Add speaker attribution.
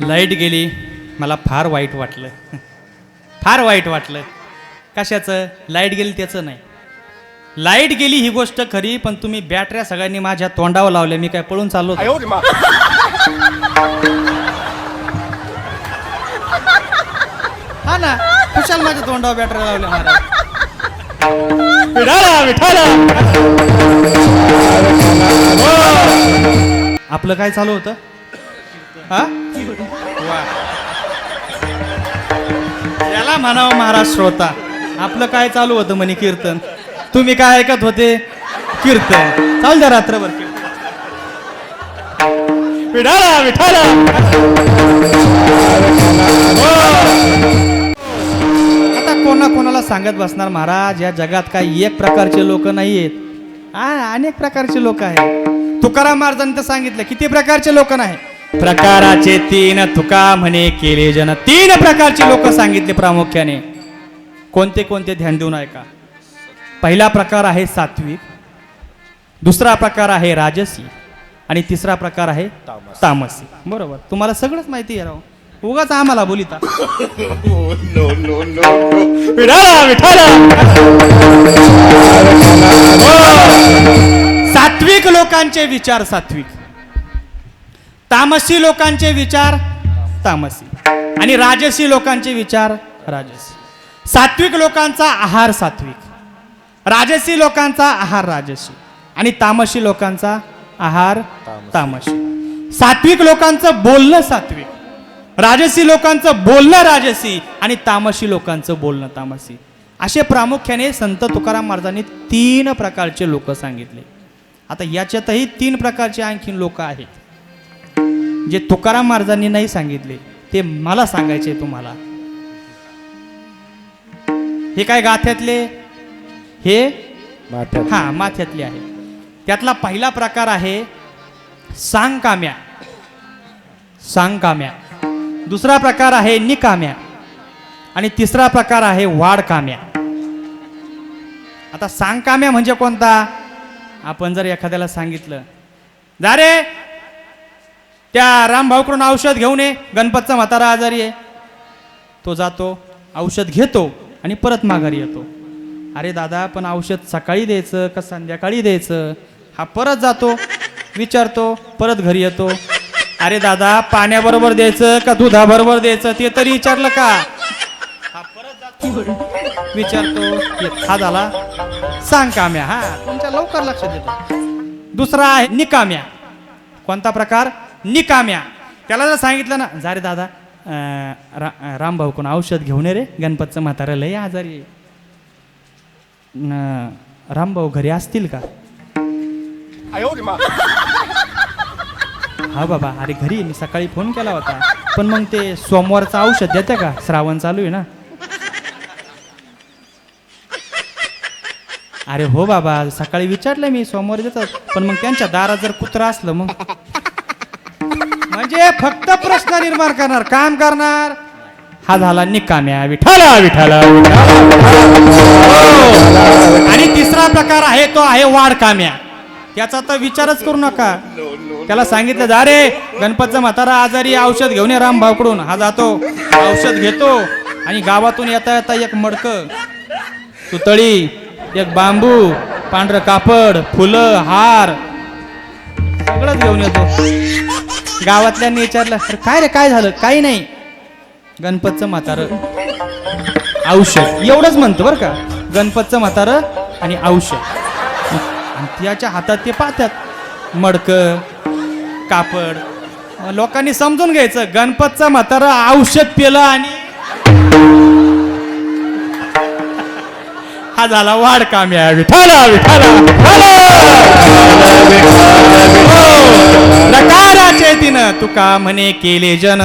Speaker 1: Light गेली मला फार वाईट वाटलं. फार वाईट वाटलं. कशाचं? लाइट गेली त्याचं नाही. लाइट गेली ही गोष्ट खरी पण तुम्ही बॅटऱ्या सगळ्यांनी माझ्या तोंडावर लावल्या मी काय पळून चाललो हा ना कुशाल माझ्या तोंडावर बॅटऱ्या लावल्या मला आपलं काय चालू होतं? हा? याला म्हणावं महाराज श्रोता. आपलं काय चालू होतं म्हणे कीर्तन? तुम्ही काय ऐकत होते? कीर्तन. चाल द्या रात्रभर कीर्तन. विठाला विठाला आता कोणा कोणाला सांगत बसणार महाराज? या जगात काही एक प्रकारचे लोक नाही आहेत अनेक प्रकारचे लोक आहेत. तुकाराम महाराजांनी तर सांगितलं किती प्रकारचे लोक नाही प्रकाराचे तीन तुका म्हणे केले जन. तीन प्रकारचे लोक सांगितले प्रामुख्याने. कोणते कोणते ध्यान देऊन ऐका. पहिला प्रकार आहे सात्विक. दुसरा प्रकार आहे राजसी. आणि तिसरा प्रकार आहे तामसी. बरोबर. तुम्हाला सगळंच माहिती आहे राव. उगाच आम्हाला बोलिता. हो. सात्विक लोकांचे विचार सात्विक. तामसी लोकांचे विचार तामसी. आणि राजसी लोकांचे विचार राजसी. सात्विक लोकांचा आहार सात्विक. राजसी लोकांचा आहार राजसी. आणि तामसी लोकांचा आहार तामसी. सात्विक लोकांचं बोलणं सात्विक. राजसी लोकांचं बोलणं राजसी आणि तामसी लोकांचं बोलणं तामसी. असे प्रामुख्याने संत तुकाराम महाराजांनी तीन प्रकारचे लोक सांगितले. आता याच्यातही तीन प्रकारचे आणखीन लोक आहेत. जे तुकाराम महाराजांनी नाही सांगितले ते मला सांगायचे तुम्हाला. हे काय गाथ्यातले? हे? हा माथ्यातले आहे. त्यातला पहिला प्रकार आहे सांगकाम्या. सांगकाम्या. दुसरा प्रकार आहे निकाम्या. आणि तिसरा प्रकार आहे वाडकाम्या आता सांगकाम्या म्हणजे कोणता? आपण जर एखाद्याला सांगितलं जा रे त्या रामभाऊकडून औषध घेऊन ये गणपतचा म्हातारा आजारी आहे. तो जातो औषध घेतो आणि परत माघारी येतो. अरे दादा पण औषध सकाळी द्यायचं का संध्याकाळी द्यायचं? हा परत जातो विचारतो परत घरी येतो. अरे दादा पाण्याबरोबर द्यायचं का दुधाबरोबर द्यायचं ते तरी विचारलं का? हा परत जातो विचारतो ये- हा झाला. सांग काम्या हा तुमच्या लवकर लक्षात येतो दुसरा आहे निकाम्या. कोणता प्रकार? निकाम्या. त्याला जर सांगितलं ना जा रे दादा रा रामभाऊ कोण औषध घेऊन रे गणपतचं म्हातारा लय आजारी रामभाऊ घरी असतील का? हा बाबा अरे घरी मी सकाळी फोन केला होता. पण मग ते सोमवारचं औषध देते का? श्रावण चालू आहे ना. अरे हो बाबा सकाळी विचारलं मी सोमवारी देतात. पण मग त्यांच्या दारात जर कुत्रा असलं मग? म्हणजे फक्त प्रश्न निर्माण करणार काम करणार. हा झाला निकाम्या विठाला विठाला हो. आणि तिसरा प्रकार आहे तो आहे वाडकाम्या. त्याचा तर विचारच करू नका. त्याला सांगितलं जा रे गणपतचा म्हातारा आजारी औषध घेऊन ये रामभाऊकडून हा जातो औषध घेतो आणि गावातून येता येता एक मडक सुतळी एक बांबू पांढरं कापड फुलं हार सगळंच घेऊन येतो. गावातल्यांनी विचारलं "अरे काय रे काय झालं? काही नाही. गणपतचं म्हातारं. औषध. एवढंच म्हणतो बरं का. गणपतचं म्हातारं आणि औषध. आणि त्याच्या हातात ते पाहतात. मडक कापड. लोकांनी समजून घ्यायचं. गणपतचं म्हातार औषध पिलं आणि हा झाला वाढ काम्या विठाला विठाला तुका म्हणे केले जन?